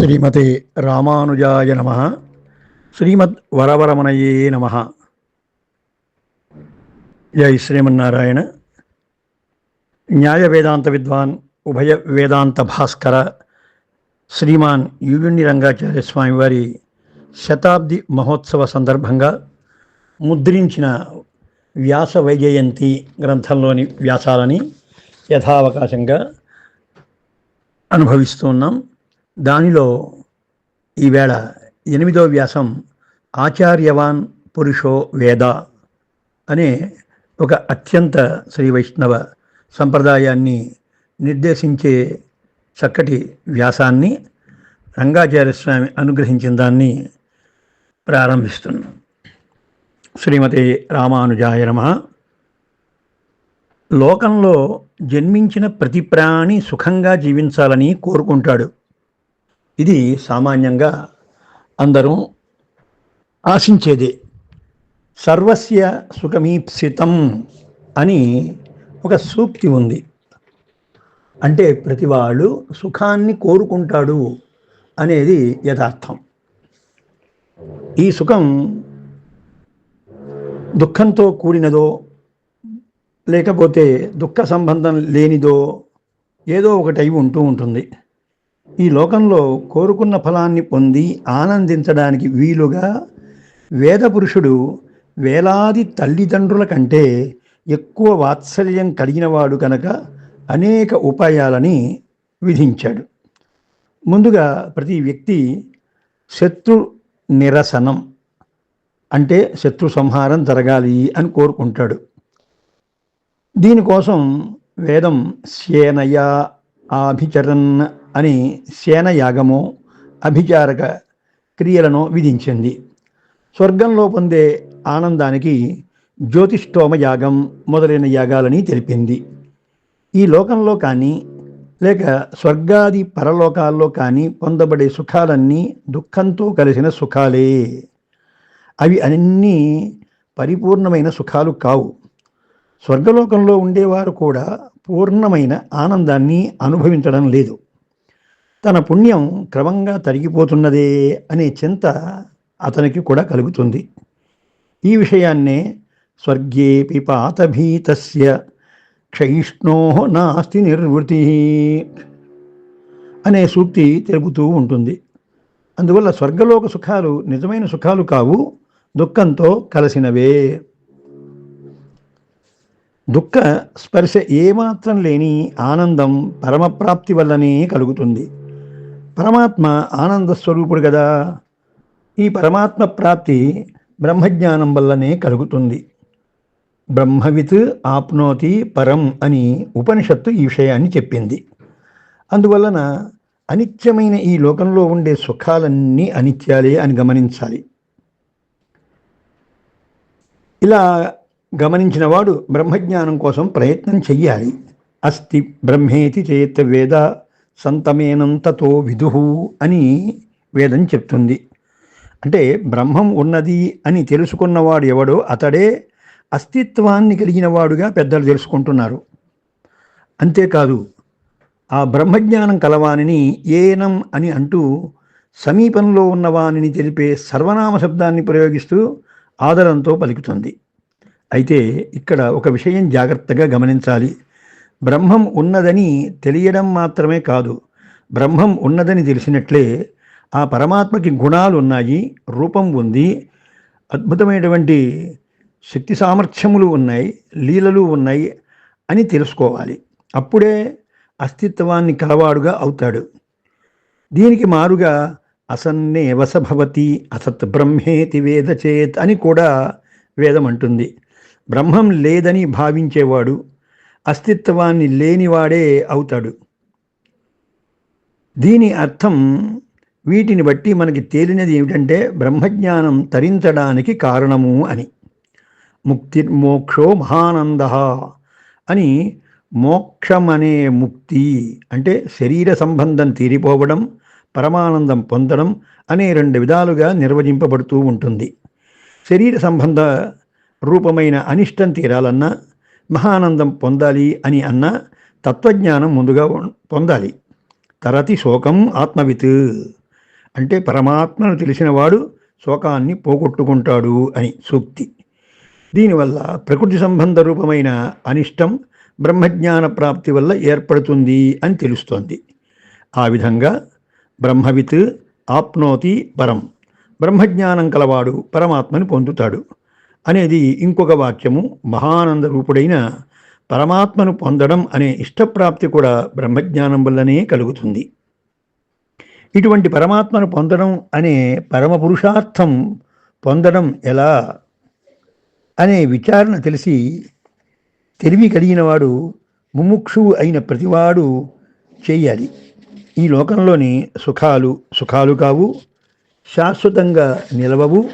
శ్రీమతే రామానుజాయ నమ. శ్రీమద్ వరవరమణయే నమ. జై శ్రీమన్నారాయణ. న్యాయ వేదాంత విద్వాన్ ఉభయ వేదాంత భాస్కర శ్రీమాన్ యుగుణ్ణి రంగాచార్య స్వామివారి శతాబ్ది మహోత్సవ సందర్భంగా ముద్రించిన వ్యాస వైజయంతి గ్రంథంలోని వ్యాసాలని యథావకాశంగా అనుభవిస్తున్నాం దానిలో ఈవేళ ఎనిమిదో వ్యాసం ఆచార్యవాన్ పురుషో వేద అనే ఒక అత్యంత శ్రీ వైష్ణవ సంప్రదాయాన్ని నిర్దేశించే చక్కటి వ్యాసాన్ని రంగాచార్య స్వామి అనుగ్రహించిన దాన్ని ప్రారంభిస్తున్నాం. శ్రీమతి రామానుజాయ నమ. లోకంలో జన్మించిన ప్రతి ప్రాణి సుఖంగా జీవించాలని కోరుకుంటాడు. ఇది సామాన్యంగా అందరూ ఆశించేదే. సర్వస్య సుఖమీప్సితం అని ఒక సూక్తి ఉంది. అంటే ప్రతివాడు సుఖాన్ని కోరుకుంటాడు అనేది యథార్థం. ఈ సుఖం దుఃఖంతో కూడినదో లేకపోతే దుఃఖ సంబంధం లేనిదో ఏదో ఒకటై ఉంటూ ఉంటుంది. ఈ లోకంలో కోరుకున్న ఫలాన్ని పొంది ఆనందించడానికి వీలుగా వేద పురుషుడు వేలాది తల్లిదండ్రుల కంటే ఎక్కువ వాత్సల్యం కలిగినవాడు కనుక అనేక ఉపాయాలని విధించాడు. ముందుగా ప్రతి వ్యక్తి శత్రు నిరసనం అంటే శత్రు సంహారం జరగాలి అని కోరుకుంటాడు. దీనికోసం వేదం సేనయ ఆభిచరన్ అని సేన యాగము అభిచారక క్రియలను విధించింది. స్వర్గంలో పొందే ఆనందానికి జ్యోతిష్టోమ యాగం మొదలైన యాగాలని తెలిపింది. ఈ లోకంలో కానీ లేక స్వర్గాది పరలోకాల్లో కానీ పొందబడే సుఖాలన్నీ దుఃఖంతో కలిసిన సుఖాలే. అవి అన్నీ పరిపూర్ణమైన సుఖాలు కావు. స్వర్గలోకంలో ఉండేవారు కూడా పూర్ణమైన ఆనందాన్ని అనుభవించడం లేదు. తన పుణ్యం క్రమంగా తరిగిపోతున్నదే అనే చింత అతనికి కూడా కలుగుతుంది. ఈ విషయాన్నే స్వర్గేపి పాతభీతస్య క్షయిష్ణో నాస్తి నిర్వృతి అనే సూక్తి తెలుపుతూ ఉంటుంది. అందువల్ల స్వర్గలోక సుఖాలు నిజమైన సుఖాలు కావు దుఃఖంతో కలిసినవే. దుఃఖ స్పర్శ ఏమాత్రం లేని ఆనందం పరమప్రాప్తి వల్లనే కలుగుతుంది. పరమాత్మ ఆనంద స్వరూపుడు కదా ఈ పరమాత్మ ప్రాప్తి బ్రహ్మజ్ఞానం వల్లనే కలుగుతుంది. బ్రహ్మవిత్ ఆప్నోతి పరం అని ఉపనిషత్తు ఈ విషయాన్ని చెప్పింది. అందువలన అనిత్యమైన ఈ లోకంలో ఉండే సుఖాలన్నీ అనిత్యాలే అని గమనించాలి. ఇలా గమనించిన వాడు బ్రహ్మజ్ఞానం కోసం ప్రయత్నం చెయ్యాలి. అస్తి బ్రహ్మేతి చేత వేద సంతమేనంతతో విదుహు అని వేదం చెప్తుంది. అంటే బ్రహ్మం ఉన్నది అని తెలుసుకున్నవాడు ఎవడో అతడే అస్తిత్వాన్ని కలిగిన వాడుగా పెద్దలు తెలుసుకుంటున్నారు. అంతేకాదు ఆ బ్రహ్మజ్ఞానం కలవానిని ఏనం అని అంటూ సమీపంలో ఉన్నవానిని తెలిపే సర్వనామ శబ్దాన్ని ప్రయోగిస్తూ ఆదరంతో పలుకుతుంది. అయితే ఇక్కడ ఒక విషయం జాగ్రత్తగా గమనించాలి. బ్రహ్మం ఉన్నదని తెలియడం మాత్రమే కాదు. బ్రహ్మం ఉన్నదని తెలిసినట్లే ఆ పరమాత్మకి గుణాలు ఉన్నాయి రూపం ఉంది అద్భుతమైనటువంటి శక్తి సామర్థ్యములు ఉన్నాయి లీలలు ఉన్నాయి అని తెలుసుకోవాలి. అప్పుడే అస్తిత్వాన్ని కలవాడుగా అవుతాడు. దీనికి మారుగా అసన్నే వసభవతి అసత్ బ్రహ్మేతి వేద చేత్ అని కూడా వేదం అంటుంది. బ్రహ్మం లేదని భావించేవాడు అస్తిత్వాన్ని లేనివాడే అవుతాడు. దీని అర్థం వీటిని బట్టి మనకి తేలినది ఏమిటంటే బ్రహ్మజ్ఞానం తరించడానికి కారణము అని. ముక్తి మోక్షో మహానంద అని మోక్షమనే ముక్తి అంటే శరీర సంబంధం తీరిపోవడం పరమానందం పొందడం అనే రెండు విధాలుగా నిర్వచింపబడుతూ ఉంటుంది. శరీర సంబంధ రూపమైన అనిష్టం తీరాలన్నా మహానందం పొందాలి అని అన్న తత్వజ్ఞానం ముందుగా పొందాలి. తరతి శోకం ఆత్మవిత్. అంటే పరమాత్మను తెలిసినవాడు శోకాన్ని పోగొట్టుకుంటాడు అని సూక్తి. దీనివల్ల ప్రకృతి సంబంధ రూపమైన అనిష్టం బ్రహ్మజ్ఞాన ప్రాప్తి వల్ల ఏర్పడుతుంది అని తెలుస్తోంది. ఆ విధంగా బ్రహ్మవిత్ ఆప్నోతి పరం. బ్రహ్మజ్ఞానం కలవాడు పరమాత్మని పొందుతాడు. అనేది ఇంకొక వాక్యము. మహానంద రూపుడైన పరమాత్మను పొందడం అనే ఇష్టప్రాప్తి కూడా బ్రహ్మజ్ఞానం వల్లనే కలుగుతుంది. ఇటువంటి పరమాత్మను పొందడం అనే పరమ పురుషార్థం పొందడం ఎలా అనే విచారణ తెలిసి తెలివి కలిగినవాడు ముముక్షువు అయిన ప్రతివాడు చేయాలి. ఈ లోకంలోని సుఖాలు సుఖాలు కావు శాశ్వతంగా నిలవవు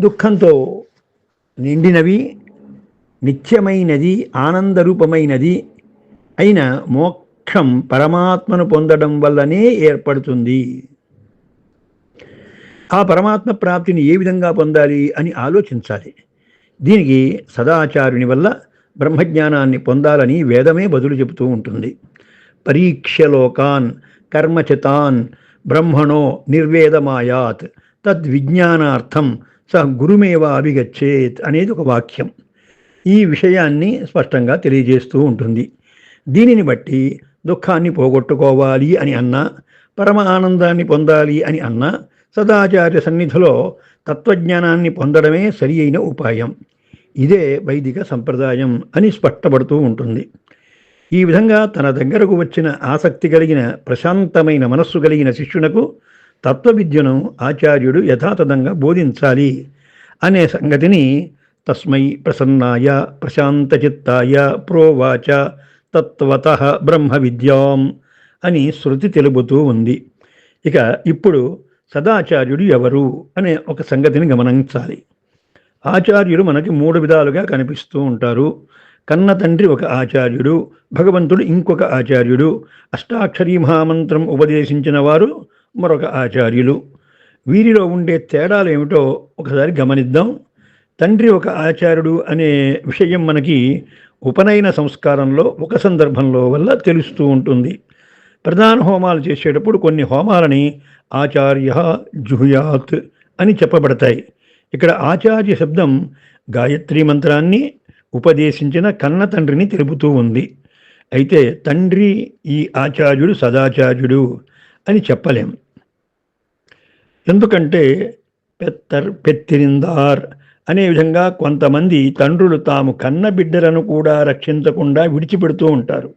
దుఃఖంతో నిండినవి నిత్యమైనది ఆనందరూపమైనది అయిన మోక్షం పరమాత్మను పొందడం వల్లనే ఏర్పడుతుంది. ఆ పరమాత్మ ప్రాప్తిని ఏ విధంగా పొందాలి అని ఆలోచించాలి. దీనికి సదాచారుని వల్ల బ్రహ్మజ్ఞానాన్ని పొందాలని వేదమే బదులు చెబుతూ ఉంటుంది. పరీక్షలోకాన్ కర్మచితాన్ బ్రహ్మణో నిర్వేదమాయాత్ తద్విజ్ఞానార్థం స గురుమేవ అభిగచ్చేత్ అనేది ఒక వాక్యం. ఈ విషయాన్ని స్పష్టంగా తెలియజేస్తూ ఉంటుంది. దీనిని బట్టి దుఃఖాన్ని పోగొట్టుకోవాలి అని అన్నా పరమ ఆనందాన్ని పొందాలి అని అన్నా సదాచార్య సన్నిధిలో తత్వజ్ఞానాన్ని పొందడమే సరి అయిన ఉపాయం. ఇదే వైదిక సంప్రదాయం అని స్పష్టపడుతూ ఉంటుంది. ఈ విధంగా తన దగ్గరకు వచ్చిన ఆసక్తి కలిగిన ప్రశాంతమైన మనస్సు కలిగిన శిష్యునకు తత్వవిద్యను ఆచార్యుడు యథాతథంగా బోధించాలి అనే సంగతిని తస్మై ప్రసన్నాయ ప్రశాంతచిత్తాయ ప్రోవాచ తత్వత బ్రహ్మ విద్యాం అని శృతి తెలుపుతూ ఉంది. ఇక ఇప్పుడు సదాచార్యుడు ఎవరు అనే ఒక సంగతిని గమనించాలి. ఆచార్యులు మనకి మూడు విధాలుగా కనిపిస్తూ ఉంటారు. కన్న తండ్రి ఒక ఆచార్యుడు భగవంతుడు ఇంకొక ఆచార్యుడు అష్టాక్షరీ మహామంత్రం ఉపదేశించిన వారు మరొక ఆచార్యులు. వీరిలో ఉండే తేడాలు ఏమిటో ఒకసారి గమనిద్దాం. తండ్రి ఒక ఆచార్యుడు అనే విషయం మనకి ఉపనయన సంస్కారంలో ఒక సందర్భంలో వల్ల తెలుస్తూ ఉంటుంది. ప్రధాన హోమాలు చేసేటప్పుడు కొన్ని హోమాలని ఆచార్య జుహుయాత్ అని చెప్పబడతాయి. ఇక్కడ ఆచార్య శబ్దం గాయత్రి మంత్రాన్ని ఉపదేశించిన కన్న తండ్రిని తెలుపుతూ ఉంది. అయితే తండ్రి ఈ ఆచార్యుడు సదాచార్యుడు అని చెప్పలేం. ఎందుకంటే పెత్తర్ పెత్తిరిందార్ అనే విధంగా కొంతమంది తండ్రులు తాము కన్న బిడ్డలను కూడా రక్షించకుండా విడిచిపెడుతూ ఉంటారు.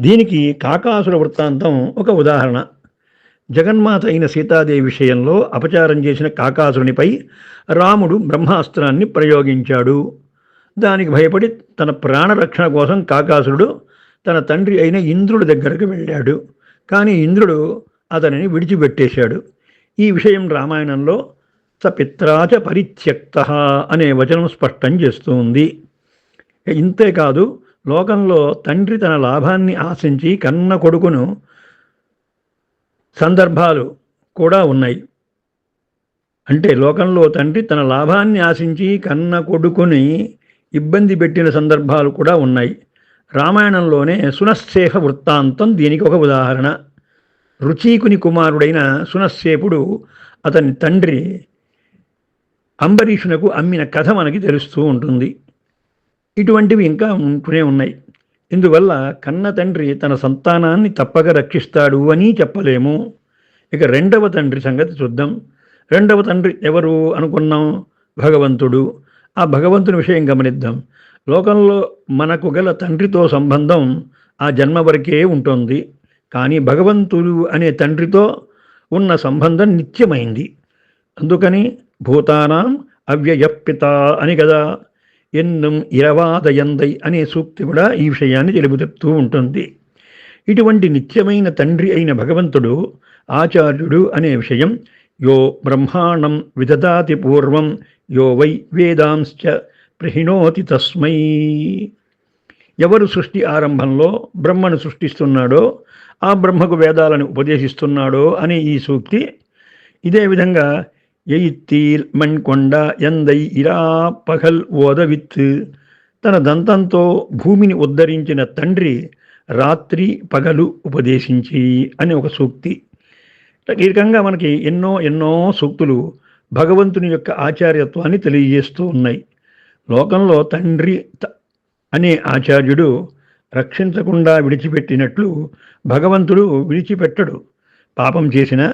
దీనికి కాకాసుర వృత్తాంతం ఒక ఉదాహరణ. జగన్మాత అయిన సీతాదేవి విషయంలో అపచారం చేసిన కాకాసురునిపై రాముడు బ్రహ్మాస్త్రాన్ని ప్రయోగించాడు. దానికి భయపడి తన ప్రాణరక్షణ కోసం కాకాసురుడు తన తండ్రి అయిన ఇంద్రుడి దగ్గరకు వెళ్ళాడు. కానీ ఇంద్రుడు అతనిని విడిచిపెట్టేశాడు. ఈ విషయం రామాయణంలో సపిత్రాచ పరిత్యక్త అనే వచనం స్పష్టం చేస్తూ ఉంది. ఇంతేకాదు లోకంలో తండ్రి తన లాభాన్ని ఆశించి కన్న కొడుకును సందర్భాలు కూడా ఉన్నాయి. అంటే లోకంలో తండ్రి తన లాభాన్ని ఆశించి కన్న కొడుకుని ఇబ్బంది పెట్టిన సందర్భాలు కూడా ఉన్నాయి. రామాయణంలోనే సునశ్శేఫ వృత్తాంతం దీనికి ఒక ఉదాహరణ. రుచీకుని కుమారుడైన సునస్సేపుడు అతని తండ్రి అంబరీషునకు అమ్మిన కథ మనకి తెలుస్తూ ఉంటుంది. ఇటువంటివి ఇంకా ఉంటూనే ఉన్నాయి. ఇందువల్ల కన్న తండ్రి తన సంతానాన్ని తప్పక రక్షిస్తాడు అని చెప్పలేము. ఇక రెండవ తండ్రి సంగతి చూద్దాం. రెండవ తండ్రి ఎవరు అనుకున్నాం? భగవంతుడు. ఆ భగవంతుని విషయం గమనిద్దాం. లోకంలో మనకు గల తండ్రితో సంబంధం ఆ జన్మ వరకే ఉంటుంది. కానీ భగవంతుడు అనే తండ్రితో ఉన్న సంబంధం నిత్యమైంది. అందుకని భూతానాం అవ్యయపిత అని కదా ఎన్నం ఇరవాదయందై అనే సూక్తి కూడా ఈ విషయాన్ని తెలుపుతూ ఉంటుంది. ఇటువంటి నిత్యమైన తండ్రి అయిన భగవంతుడు ఆచార్యుడు అనే విషయం యో బ్రహ్మాండం విదదాతి పూర్వం యో వై వేదాంశ్చ ప్రహిణోతి తస్మై. ఎవరు సృష్టి ఆరంభంలో బ్రహ్మను సృష్టిస్తున్నాడో ఆ బ్రహ్మకు వేదాలను ఉపదేశిస్తున్నాడో అనే ఈ సూక్తి. ఇదే విధంగా ఎయిత్తీల్ మణ్కొండ ఎందై ఇరా పగల్ ఓదవిత్. తన దంతంతో భూమిని ఉద్ధరించిన తండ్రి రాత్రి పగలు ఉపదేశించి అని ఒక సూక్తి. ఈ రకంగా మనకి ఎన్నో ఎన్నో సూక్తులు భగవంతుని యొక్క ఆచార్యత్వాన్ని తెలియజేస్తూ ఉన్నాయి. లోకంలో తండ్రి అనే ఆచార్యుడు రక్షించకుండా విడిచిపెట్టినట్లు భగవంతుడు విడిచిపెట్టడు. పాపం చేసిన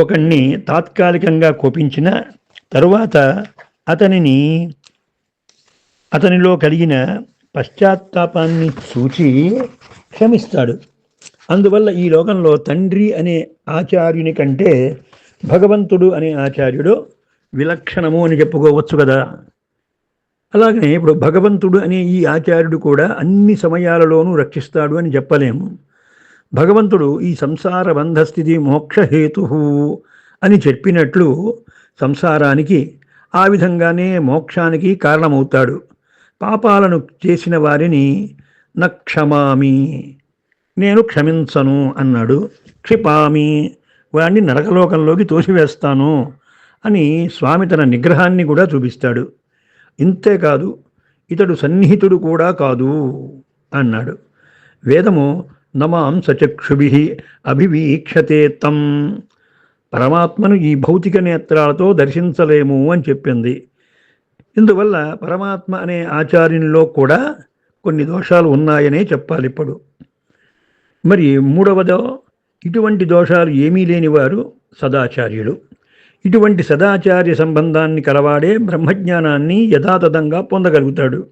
ఒకణ్ణి తాత్కాలికంగా కోపించిన తరువాత అతనిని అతనిలో కలిగిన పశ్చాత్తాపాన్ని చూచి క్షమిస్తాడు. అందువల్ల ఈ లోకంలో తండ్రి అనే ఆచార్యుని కంటే భగవంతుడు అనే ఆచార్యుడు విలక్షణము అని చెప్పుకోవచ్చు కదా. అలాగనే ఇప్పుడు భగవంతుడు అనే ఈ ఆచార్యుడు కూడా అన్ని సమయాలలోనూ రక్షిస్తాడు అని చెప్పలేము. భగవంతుడు ఈ సంసార బంధస్థితి మోక్షహేతు అని చెప్పినట్లు సంసారానికి ఆ విధంగానే మోక్షానికి కారణమవుతాడు. పాపాలను చేసిన వారిని నక్షమామి నేను క్షమించను అన్నాడు. క్షిపామి వాడిని నరకలోకంలోకి తోసివేస్తాను అని స్వామి తన నిగ్రహాన్ని కూడా చూపిస్తాడు. ఇంతేకాదు ఇతడు సన్నిహితుడు కూడా కాదు అన్నాడు. వేదము నమాం సచక్షుభి అభివీక్షతే తం. పరమాత్మను ఈ భౌతిక నేత్రాలతో దర్శించలేము అని చెప్పింది. ఇందువల్ల పరమాత్మ అనే ఆచార్యుల్లో కూడా కొన్ని దోషాలు ఉన్నాయనే చెప్పాలి ఇప్పుడు. మరి మూడవదో ఇటువంటి దోషాలు ఏమీ లేనివారు సదాచార్యుడు ఇటువంటి సదాచార్య సంబంధాన్ని కలవాడే బ్రహ్మజ్ఞానాన్ని యథాతథంగా పొందగలుగుతాడు.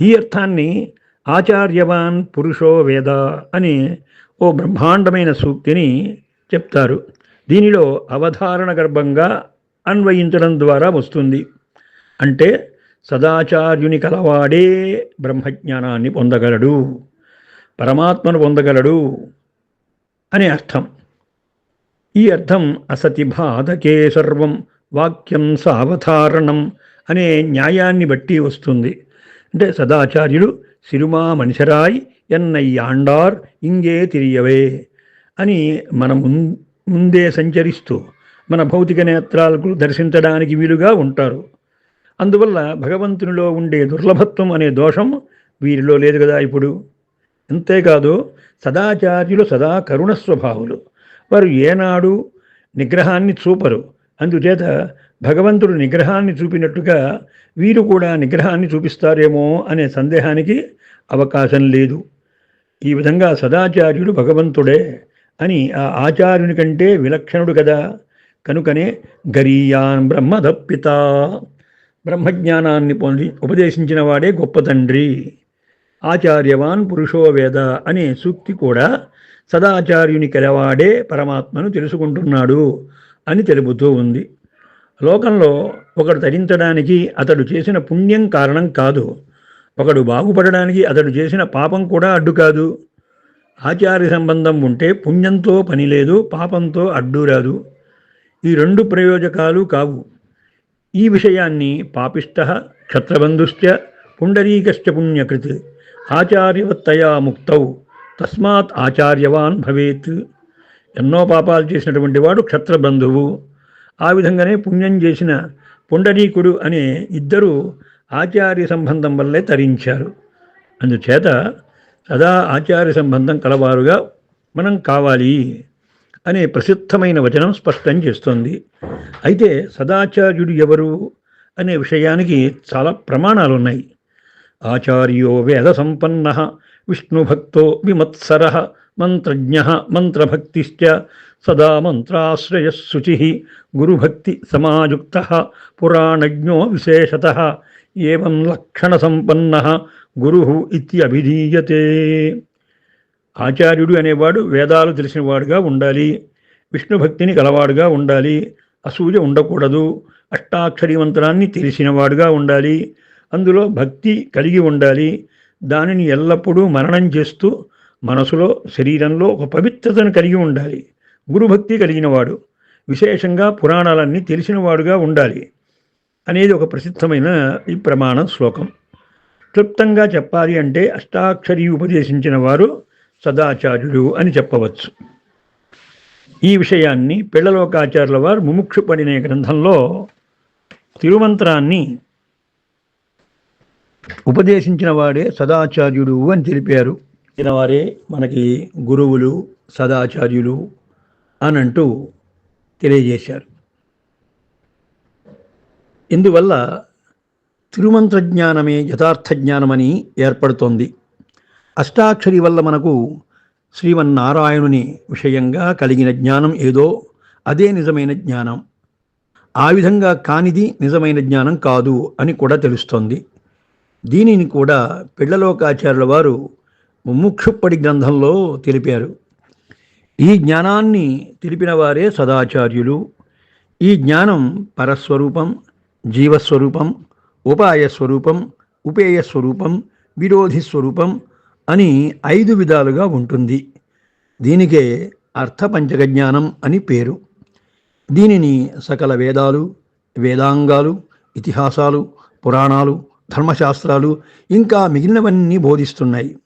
ఈ అర్థాన్ని ఆచార్యవాన్ పురుషో వేద అని ఓ బ్రహ్మాండమైన సూక్తిని చెప్తారు. దీనిలో అవధారణ గర్భంగా అన్వయించడం ద్వారా వస్తుంది. అంటే సదాచార్యుని కలవాడే బ్రహ్మజ్ఞానాన్ని పొందగలడు పరమాత్మను పొందగలడు అనే అర్థం. ఈ అర్థం అసతి బాధకే సర్వం వాక్యం సావధారణం అనే న్యాయాన్ని బట్టి వస్తుంది. అంటే సదాచార్యుడు సిరుమా మనిషరాయ్ ఎన్నయ్యాండార్ ఇంగే తిరియవే అని మన ముం- ముందే సంచరిస్తూ మన భౌతిక నేత్రాలకు దర్శించడానికి వీలుగా ఉంటారు. అందువల్ల భగవంతునిలో ఉండే దుర్లభత్వం అనే దోషం వీరిలో లేదు కదా ఇప్పుడు. అంతేకాదు సదాచార్యులు సదా కరుణ స్వభావులు. వారు ఏనాడు నిగ్రహాన్ని చూపరు. అందుచేత భగవంతుడు నిగ్రహాన్ని చూపినట్టుగా వీరు కూడా నిగ్రహాన్ని చూపిస్తారేమో అనే సందేహానికి అవకాశం లేదు. ఈ విధంగా సదాచార్యుడు భగవంతుడే అని ఆ ఆచార్యుని కంటే విలక్షణుడు కదా. కనుకనే గరీయాన్ బ్రహ్మదప్పిత. బ్రహ్మజ్ఞానాన్ని పొంది ఉపదేశించిన వాడే గొప్ప తండ్రి. ఆచార్యవాన్ పురుషో వేద అనే సూక్తి కూడా సదాచార్యుని కలవాడే పరమాత్మను తెలుసుకుంటున్నాడు అని తెలుపుతూ ఉంది. లోకంలో ఒకడు తరించడానికి అతడు చేసిన పుణ్యం కారణం కాదు. ఒకడు బాగుపడడానికి అతడు చేసిన పాపం కూడా అడ్డు కాదు. ఆచార్య సంబంధం ఉంటే పుణ్యంతో పని లేదు పాపంతో అడ్డు రాదు. ఈ రెండు ప్రయోజకాలు కావు. ఈ విషయాన్ని పాపిష్ట క్షత్రబంధుశ్చ పుండరీకశ్చ పుణ్యకృత్ ఆచార్యవత్తయా ముక్తౌ. తస్మాత్ ఆచార్యవాన్ భవేత్. ఎన్నో పాపాలు చేసినటువంటి వాడు క్షత్రబంధువు. ఆ విధంగానే పుణ్యం చేసిన పుండరీకుడు అనే ఇద్దరు ఆచార్య సంబంధం వల్లే తరించారు. అందుచేత సదా ఆచార్య సంబంధం కలవారుగా మనం కావాలి అనే ప్రసిద్ధమైన వచనం స్పష్టం చేస్తోంది. అయితే సదాచార్యుడు ఎవరు అనే విషయానికి చాలా ప్రమాణాలు ఉన్నాయి ఆచార్యో వేద సంపన్న విష్ణుభక్తో విమత్సర మంత్రజ్ఞ మంత్రభక్తిశ్చ సదా మంత్రాశ్రయశుచి గురుభక్తి సమాయుక్త పురాణజ్ఞో విశేషత ఏం లక్షణ సంపన్న గురు ఇత్యభిధీయతే ఆచార్యుడు అనేవాడు వేదాలు తెలిసినవాడుగా ఉండాలి విష్ణుభక్తిని గలవాడుగా ఉండాలి అసూయ ఉండకూడదు అష్టాక్షరి మంత్రాన్ని తెలిసినవాడుగా ఉండాలి అందులో భక్తి కలిగి ఉండాలి దానిని ఎల్లప్పుడూ మరణం చేస్తూ మనసులో శరీరంలో ఒక పవిత్రతను కలిగి ఉండాలి. గురుభక్తి కలిగినవాడు విశేషంగా పురాణాలన్నీ తెలిసినవాడుగా ఉండాలి అనేది ఒక ప్రసిద్ధమైన ఈ ప్రమాణ శ్లోకం. క్లుప్తంగా చెప్పాలి అంటే అష్టాక్షరి ఉపదేశించిన వారు సదాచార్యుడు అని చెప్పవచ్చు. ఈ విషయాన్ని పిళ్ళలోకాచార్యుల వారు ముముక్షుపడిన గ్రంథంలో తిరుమంత్రాన్ని ఉపదేశించిన వాడే సదాచార్యుడు అని తెలిపారు. వారే మనకి గురువులు సదాచార్యులు అని అంటూ తెలియజేశారు. ఇందువల్ల తిరుమంత్ర జ్ఞానమే యథార్థ జ్ఞానమని ఏర్పడుతోంది. అష్టాక్షరి వల్ల మనకు శ్రీమన్నారాయణుని విషయంగా కలిగిన జ్ఞానం ఏదో అదే నిజమైన జ్ఞానం. ఆ విధంగా కానిది నిజమైన జ్ఞానం కాదు అని కూడా తెలుస్తోంది. దీనిని కూడా పిళ్ళలోకాచార్యుల వారు ముముక్షుప్పటి గ్రంథంలో తెలిపారు. ఈ జ్ఞానాన్ని తెలిపిన వారే సదాచార్యులు. ఈ జ్ఞానం పరస్వరూపం జీవస్వరూపం ఉపాయ స్వరూపం ఉపేయ స్వరూపం విరోధి స్వరూపం అని ఐదు విధాలుగా ఉంటుంది. దీనికే అర్థపంచక జ్ఞానం అని పేరు. దీనిని సకల వేదాలు వేదాంగాలు ఇతిహాసాలు పురాణాలు ధర్మశాస్త్రాలు ఇంకా మిగిలినవన్నీ బోధిస్తున్నాయి.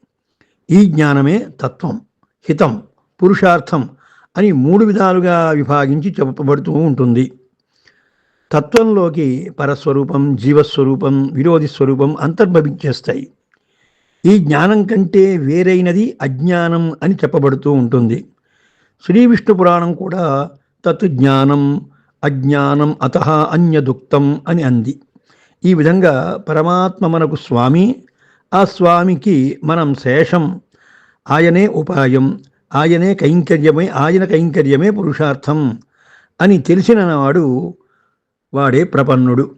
ఈ జ్ఞానమే తత్వం హితం పురుషార్థం అని మూడు విధాలుగా విభాగించి చెప్పబడుతూ ఉంటుంది. తత్వంలోకి పరస్వరూపం జీవస్వరూపం విరోధి స్వరూపం అంతర్భవించేస్తాయి. ఈ జ్ఞానం కంటే వేరైనది అజ్ఞానం అని చెప్పబడుతూ ఉంటుంది. శ్రీ విష్ణు పురాణం కూడా తత్ జ్ఞానం అజ్ఞానం అత అన్యదుక్తం అని అంది. ఈ విధంగా పరమాత్మ మనకు స్వామి ఆ స్వామికి మనం శేషం ఆయనే ఉపాయం ఆయనే కైంకర్యమే ఆయన కైంకర్యమే పురుషార్థం అని తెలిసిన వాడు వాడే ప్రపన్నుడు.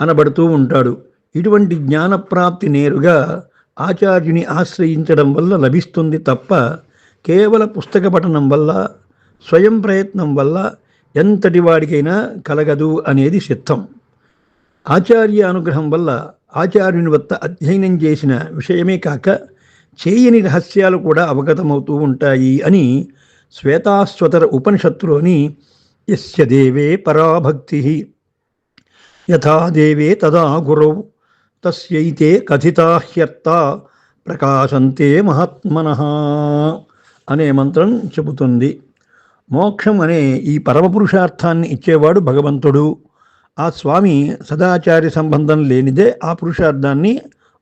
అనబడుతూ ఉంటాడు. ఇటువంటి జ్ఞానప్రాప్తి నేరుగా ఆచార్యుని ఆశ్రయించడం వల్ల లభిస్తుంది తప్ప కేవల పుస్తక పఠనం వల్ల స్వయం ప్రయత్నం వల్ల ఎంతటి వాడికైనా కలగదు అనేది సిద్ధం. ఆచార్య అనుగ్రహం వల్ల ఆచార్యుని వద్ద అధ్యయనం చేసిన విషయమే కాక చేయని రహస్యాలు కూడా అవగతమవుతూ ఉంటాయి అని శ్వేతాశ్వతర ఉపనిషత్తులోని యస్య దేవే పరాభక్తి. యథా దేవే తదా గురౌ తస్యైతే కథితాహ్యర్త ప్రకాశంతే మహాత్మన అనే మంత్రం చెబుతుంది. మోక్షం అనే ఈ పరమపురుషార్థాన్ని ఇచ్చేవాడు భగవంతుడు. ఆ స్వామి సదాచార్య సంబంధం లేనిదే ఆ పురుషార్థాన్ని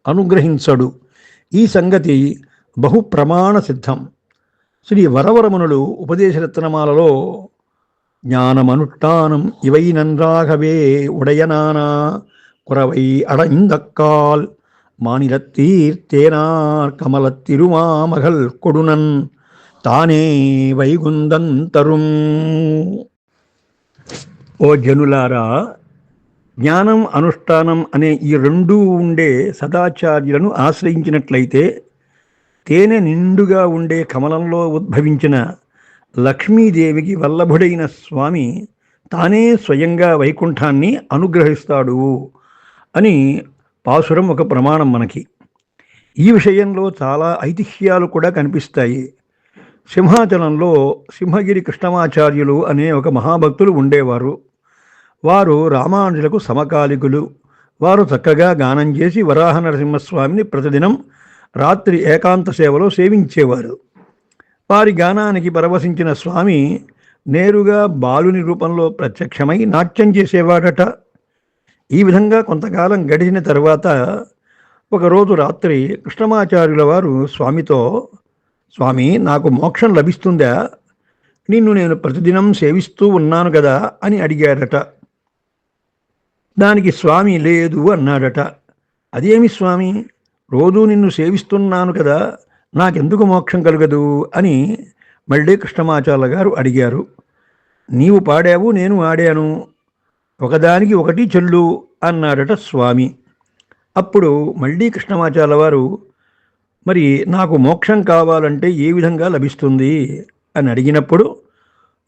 అనుగ్రహించడు ఈ సంగతి బహు ప్రమాణ సిద్ధం శ్రీ వరవరమునులు ఉపదేశరత్నమాలలో ஞானமனுஷ்டானம் இவை நன்றாகவே உடையனானா குறவை அடைந்தக்கால் மாநிலத்தீர் தேனார் கமலத்திருமாமகள் கொடுனன் తానే వైగుందం తరుం ఓ జనులారా జ్ఞానం అనుష్ఠానం అనే ఈ రెండూ ఉండే సదాచార్యులను ఆశ్రయించినట్లయితే తేనె నిండుగా ఉండే కమలంలో ఉద్భవించిన లక్ష్మీదేవికి వల్లభుడైన స్వామి తానే స్వయంగా వైకుంఠాన్ని అనుగ్రహిస్తాడు అని పాసురం ఒక ప్రమాణం మనకి. ఈ విషయంలో చాలా ఐతిహ్యాలు కూడా కనిపిస్తాయి. సింహాచలంలో సింహగిరి కృష్ణమాచార్యులు అనే ఒక మహాభక్తులు ఉండేవారు. వారు రామానుజులకు సమకాలికులు. వారు చక్కగా గానం చేసి వరాహ నరసింహస్వామిని ప్రతిదినం రాత్రి ఏకాంత సేవలో సేవించేవారు. వారి గానానికి పరవశించిన స్వామి నేరుగా బాలుని రూపంలో ప్రత్యక్షమై నాట్యం చేసేవాడట. ఈ విధంగా కొంతకాలం గడిచిన తర్వాత ఒకరోజు రాత్రి కృష్ణమాచార్యుల వారు స్వామితో స్వామి నాకు మోక్షం లభిస్తుందా? నిన్ను నేను ప్రతిదినం సేవిస్తూ ఉన్నాను కదా అని అడిగాడట దానికి స్వామి లేదు అన్నాడట. అదేమి స్వామి? రోజూ నిన్ను సేవిస్తున్నాను కదా నాకెందుకు మోక్షం కలగదు? అని మళ్ళీ కృష్ణమాచార్య గారు అడిగారు. నీవు పాడావు నేను ఆడాను. ఒకదానికి ఒకటి చెల్లు అన్నాడట స్వామి. అప్పుడు మళ్ళీ కృష్ణమాచార్య వారు మరి నాకు మోక్షం కావాలంటే ఏ విధంగా లభిస్తుంది? అని అడిగినప్పుడు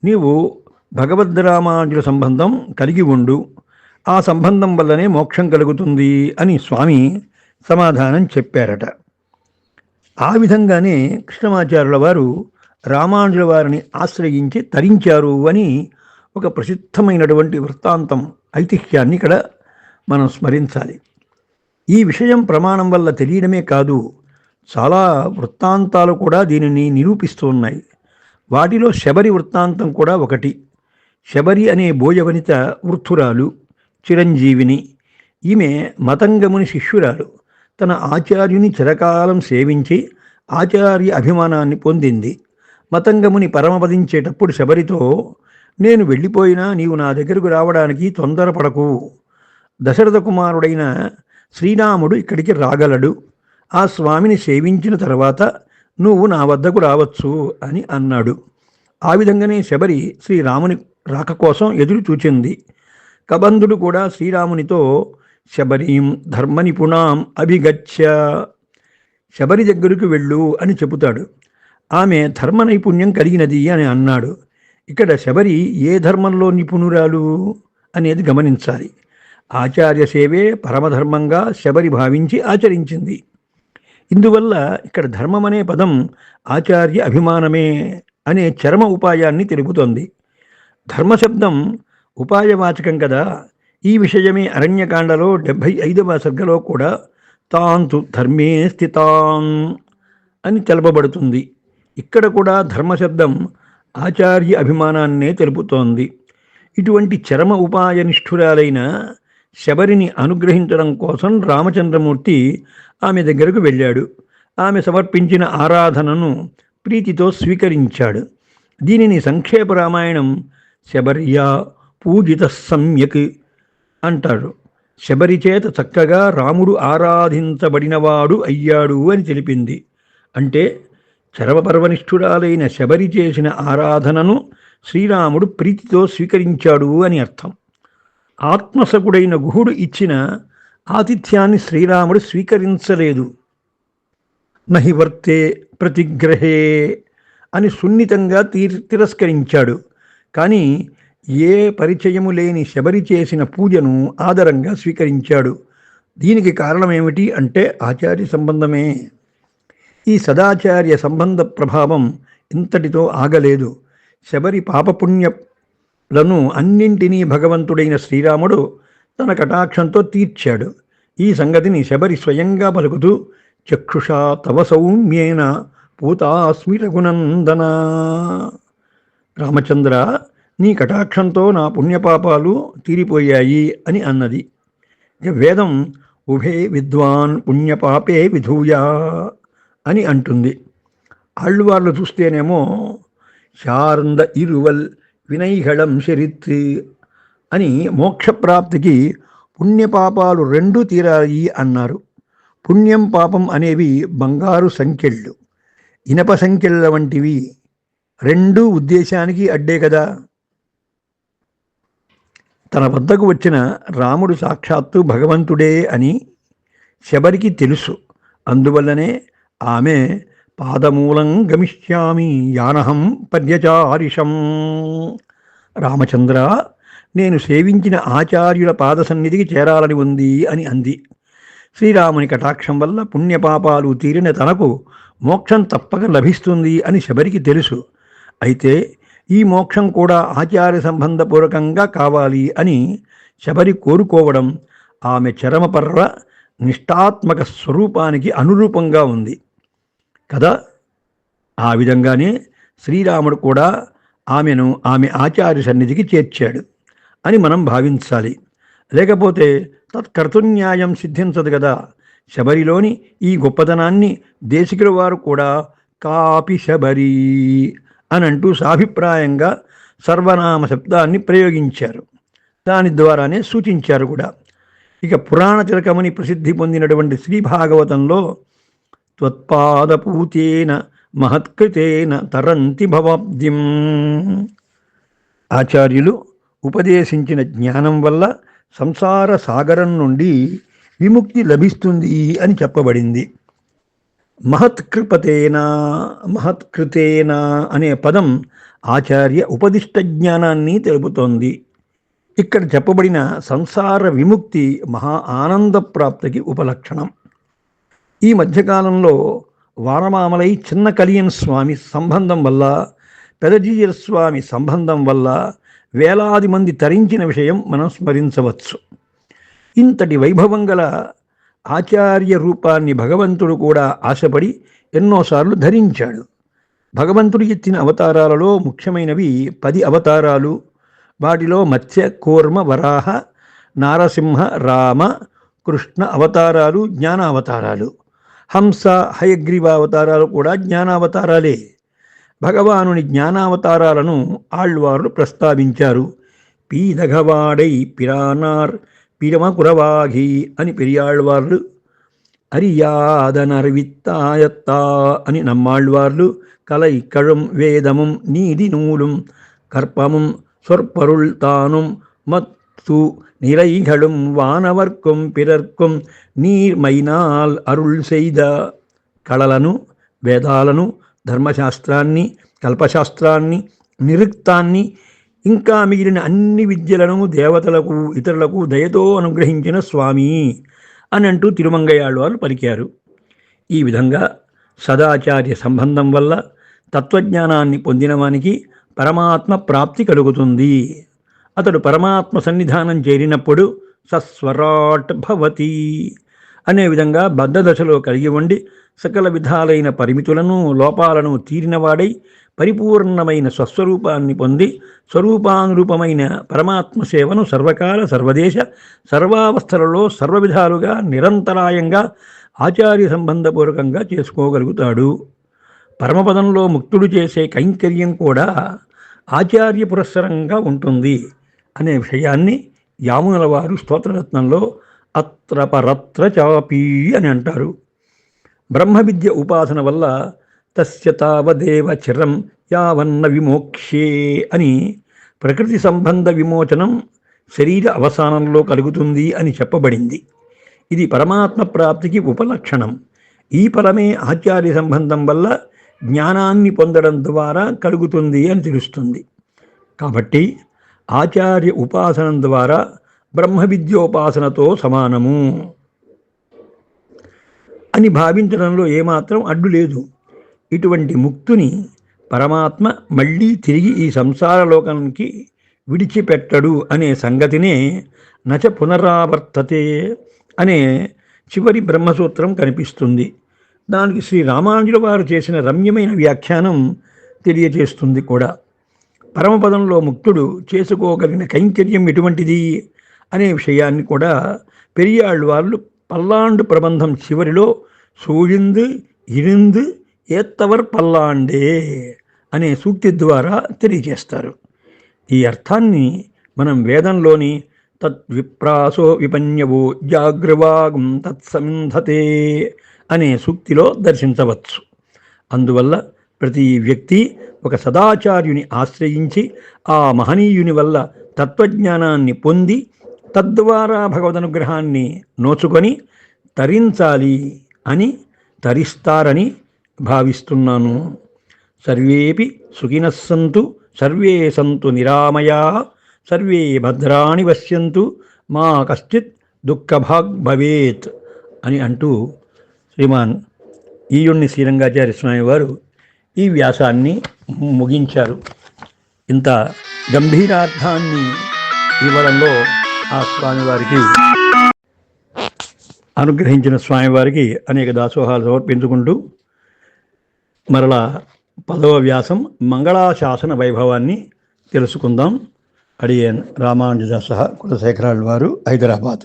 నీవు భగవద్రామానుజుల సంబంధం కలిగి ఉండు. ఆ సంబంధం వల్లనే మోక్షం కలుగుతుంది అని స్వామి సమాధానం చెప్పారట. ఆ విధంగానే కృష్ణమాచార్యుల వారు రామానుజుల వారిని ఆశ్రయించి తరించారు అని ఒక ప్రసిద్ధమైనటువంటి వృత్తాంతం ఐతిహ్యాన్ని ఇక్కడ మనం స్మరించాలి. ఈ విషయం ప్రమాణం వల్ల తెలియడమే కాదు చాలా వృత్తాంతాలు కూడా దీనిని నిరూపిస్తూ ఉన్నాయి. వాటిలో శబరి వృత్తాంతం కూడా ఒకటి. శబరి అనే బోయవనిత వృద్ధురాలు చిరంజీవిని. ఈమె మతంగముని శిష్యురాలు. తన ఆచార్యుని చిరకాలం సేవించి ఆచార్య అభిమానాన్ని పొందింది. మతంగముని పరమపదించేటప్పుడు శబరితో నేను వెళ్ళిపోయినా నీవు నా దగ్గరకు రావడానికి తొందరపడకు. దశరథ కుమారుడైన శ్రీరాముడు ఇక్కడికి రాగలడు. ఆ స్వామిని సేవించిన తర్వాత నువ్వు నా వద్దకు రావచ్చు అని అన్నాడు. ఆ విధంగానే శబరి శ్రీరాముని రాక కోసం ఎదురు చూచింది కబంధుడు కూడా శ్రీరామునితో శబరీం ధర్మ నిపుణాం అభిగచ్చ శబరి దగ్గరకు వెళ్ళు అని చెబుతాడు. ఆమె ధర్మ నైపుణ్యం కలిగినది అని అన్నాడు. ఇక్కడ శబరి ఏ ధర్మంలో నిపుణురాలు అనేది గమనించాలి. ఆచార్య సేవే పరమధర్మంగా శబరి భావించి ఆచరించింది. ఇందువల్ల ఇక్కడ ధర్మం అనే పదం ఆచార్య అభిమానమే అనే చరమ ఉపాయాన్ని తెలుపుతోంది ధర్మశబ్దం ఉపాయవాచకం కదా. ఈ విషయమే అరణ్యకాండలో డెబ్భై ఐదవ సర్గలో కూడా తాంతు ధర్మే స్థితాం అని తెలపబడుతుంది. ఇక్కడ కూడా ధర్మశబ్దం ఆచార్య అభిమానాన్నే తెలుపుతోంది. ఇటువంటి చరమ ఉపాయనిష్ఠురాలైన శబరిని అనుగ్రహించడం కోసం రామచంద్రమూర్తి ఆమె దగ్గరకు వెళ్ళాడు. ఆమె సమర్పించిన ఆరాధనను ప్రీతితో స్వీకరించాడు. దీనిని సంక్షేప రామాయణం శబర్యా పూజిత సమ్యక్ అంటాడు. శబరి చేత చక్కగా రాముడు ఆరాధించబడినవాడు అయ్యాడు అని తెలిపింది. అంటే చరమపర్వనిష్ఠురాలైన శబరి చేసిన ఆరాధనను శ్రీరాముడు ప్రీతితో స్వీకరించాడు అని అర్థం. ఆత్మసకుడైన గుహుడు ఇచ్చిన ఆతిథ్యాన్ని శ్రీరాముడు స్వీకరించలేదు. నహి వర్తే ప్రతిగ్రహే అని సున్నితంగా తీర్ తిరస్కరించాడు. కానీ ఏ పరిచయము లేని శబరి చేసిన పూజను ఆదరంగా స్వీకరించాడు. దీనికి కారణమేమిటి అంటే ఆచార్య సంబంధమే. ఈ సదాచార్య సంబంధ ప్రభావం ఇంతటితో ఆగలేదు. శబరి పాపపుణ్యలను అన్నింటినీ భగవంతుడైన శ్రీరాముడు తన కటాక్షంతో తీర్చాడు. ఈ సంగతిని శబరి స్వయంగా పలుకుతూ చక్షుషా తవ సౌమ్యేన పూతాస్మి రఘునందన. రామచంద్ర నీ కటాక్షంతో నా పుణ్యపాపాలు తీరిపోయాయి అని అన్నది. వేదం ఉభే విద్వాన్ పుణ్యపాపే విధూయా అని అంటుంది. ఆళ్ళవార్లు చూస్తేనేమో శారంద ఇరువల్ వినైహళం శరిత్ అని మోక్షప్రాప్తికి పుణ్యపాపాలు రెండు తీరాయి అన్నారు. పుణ్యం పాపం అనేవి బంగారు సంఖ్యళ్ళు ఇనప సంఖ్యల వంటివి. రెండూ ఉద్దేశానికి అడ్డే కదా. తన వద్దకు వచ్చిన రాముడు సాక్షాత్తు భగవంతుడే అని శబరికి తెలుసు. అందువల్లనే ఆమె పాదమూలం గమిష్యామి యానహం పర్యచారిషం. రామచంద్ర నేను సేవించిన ఆచార్యుల పాద సన్నిధికి చేరాలని ఉంది అని అంది. శ్రీరాముని కటాక్షం వల్ల పుణ్యపాపాలు తీరిన తనకు మోక్షం తప్పక లభిస్తుంది అని శబరికి తెలుసు. అయితే ఈ మోక్షం కూడా ఆచార్య సంబంధపూర్వకంగా కావాలి అని శబరి కోరుకోవడం ఆమె చరమపర్వ నిష్ఠాత్మక స్వరూపానికి అనురూపంగా ఉంది. కదా? ఆ విధంగానే శ్రీరాముడు కూడా ఆమెను ఆమె ఆచార్య సన్నిధికి చేర్చాడు అని మనం భావించాలి. లేకపోతే తత్కర్తృన్యాయం సిద్ధించదు కదా? శబరిలోని ఈ గొప్పతనాన్ని దేశికుల వారు కూడా కాపి శబరి. అని అంటూ సాభిప్రాయంగా సర్వనామ శబ్దాన్ని ప్రయోగించారు. దాని ద్వారానే సూచించారు కూడా. ఇక పురాణ తిలకమని ప్రసిద్ధి పొందినటువంటి శ్రీ భాగవతంలో త్వత్పాదపూతేన మహత్కృతేన తరంతి భవాబ్దిం. ఆచార్యులు ఉపదేశించిన జ్ఞానం వల్ల సంసార సాగరం నుండి విముక్తి లభిస్తుంది అని చెప్పబడింది. మహత్కృపతేనా మహత్కృతేనా అనే పదం ఆచార్య ఉపదిష్ట జ్ఞానాన్ని తెలుపుతోంది. ఇక్కడ చెప్పబడిన సంసార విముక్తి మహా ఆనంద ప్రాప్తికి ఉపలక్షణం. ఈ మధ్యకాలంలో వారమామలై చిన్న కలియన్ స్వామి సంబంధం వల్ల పెదజీయర్ స్వామి సంబంధం వల్ల వేలాది మంది తరించిన విషయం మనం స్మరించవచ్చు. ఇంతటి వైభవం గల ఆచార్య రూపాన్ని భగవంతుడు కూడా ఆశపడి ఎన్నోసార్లు ధరించాడు. భగవంతుడు ఎత్తిన అవతారాలలో ముఖ్యమైనవి పది అవతారాలు. వాటిలో మత్స్య కూర్మ వరాహ నారసింహ రామ కృష్ణ అవతారాలు జ్ఞానావతారాలు. హంస హయగ్రీవ అవతారాలు కూడా జ్ఞానావతారాలే. భగవానుని జ్ఞానావతారాలను ఆళ్వారులు ప్రస్తావించారు. పీదగవాడై పిరానార్ പിരമകുറവാകി అని పెరియాళ్వార్లు അറിയാതനറിവിത്തായത്താ అని നമ്മാൾവാർലു കലൈക്കഴും വേദമും നീതിനൂലും കർപ്പമും സ്വർപ്പരുൾ താനും മത്തു നിലൈകളും വാനവർക്കും പിറർക്കും നീർമൈനാൽ അരുൾ ചെയ്ത కళలను వేదాలను ధర్మశాస్త్రాన్ని కల్పశాస్త్రాన్ని నిరుక్తాన్ని ఇంకా మిగిలిన అన్ని విద్యలను దేవతలకు ఇతరులకు దయతో అనుగ్రహించిన స్వామి అని అంటూ తిరుమంగయాళ్ళు పలికారు. ఈ విధంగా సదాచార్య సంబంధం వల్ల తత్వజ్ఞానాన్ని పొందినవానికి పరమాత్మ ప్రాప్తి కలుగుతుంది. అతడు పరమాత్మ సన్నిధానం చేరినప్పుడు సస్వరాట్ భవతి అనే విధంగా బద్ధ దశలో కలిగి ఉండి సకల విధాలైన పరిమితులను లోపాలను తీరినవాడై పరిపూర్ణమైన స్వస్వరూపాన్ని పొంది స్వరూపానురూపమైన పరమాత్మ సేవను సర్వకాల సర్వదేశ సర్వావస్థలలో సర్వవిధాలుగా నిరంతరాయంగా ఆచార్య సంబంధపూర్వకంగా చేసుకోగలుగుతాడు. పరమపదంలో ముక్తుడు చేసే కైంకర్యం కూడా ఆచార్య పురస్సరంగా ఉంటుంది అనే విషయాన్ని యామునల వారు స్తోత్రరత్నంలో అత్ర పరత్ర చాపీ అని అంటారు. బ్రహ్మ విద్య ఉపాసన వల్ల తస్య తావదేవ చిరం యావన్న విమోక్షే అని ప్రకృతి సంబంధ విమోచనం శరీర అవసానంలో కలుగుతుంది అని చెప్పబడింది. ఇది పరమాత్మ ప్రాప్తికి ఉపలక్షణం. ఈ ఫలమే ఆచార్య సంబంధం వల్ల జ్ఞానాన్ని పొందడం ద్వారా కలుగుతుంది అని తెలుస్తుంది. కాబట్టి ఆచార్య ఉపాసనం ద్వారా బ్రహ్మ విద్యోపాసనతో సమానము. అని భావించడంలో ఏమాత్రం అడ్డు లేదు. ఇటువంటి ముక్తుని పరమాత్మ మళ్ళీ తిరిగి ఈ సంసార లోకానికి విడిచిపెట్టడు అనే సంగతినే నచ పునరావర్తతే అనే చివరి బ్రహ్మసూత్రం కనిపిస్తుంది. దానికి శ్రీ రామానుజుల వారు చేసిన రమ్యమైన వ్యాఖ్యానం తెలియజేస్తుంది కూడా. పరమపదంలో ముక్తుడు చేసుకోగలిగిన కైంకర్యం ఎటువంటిది అనే విషయాన్ని కూడా పెరియాళ్ళు వాళ్ళు పల్లాండు ప్రబంధం చివరిలో సూழிందు ఇరిందు ఏత్తవర్ పల్లాండే అనే సూక్తి ద్వారా తెలియజేస్తారు. ఈ అర్థాన్ని మనం వేదంలోని తద్విప్రాసో విపన్యవో జాగ్రవాగం తత్సంధతే అనే సూక్తిలో దర్శించవచ్చు. అందువల్ల ప్రతి వ్యక్తి ఒక సదాచార్యుని ఆశ్రయించి ఆ మహనీయుని వల్ల తత్వజ్ఞానాన్ని పొంది తద్వారా భగవదనుగ్రహాన్ని నోచుకొని తరించాలి అని తరిస్తారని భావిస్తున్నాను. సర్వేపి సుఖినస్సంతు సర్వే సంతు నిరామయా సర్వే భద్రాణి పశ్యంతు మా కశ్చిత్ దుఃఖభాగ్ భవేత్ అని అంటూ శ్రీమాన్ ఈయుణ్ణి శ్రీరంగాచార్య స్వామి వారు ఈ వ్యాసాన్ని ముగించారు. ఇంత గంభీరార్థాన్ని ఇవ్వడంలో ఆ స్వామివారికి అనుగ్రహించిన స్వామివారికి అనేక దాసోహాలు సమర్పించుకుంటూ మరలా పదవ వ్యాసం మంగళాశాసన వైభవాన్ని తెలుసుకుందాం. అడియన్ సహా కులశేఖరాలు వారు హైదరాబాద్.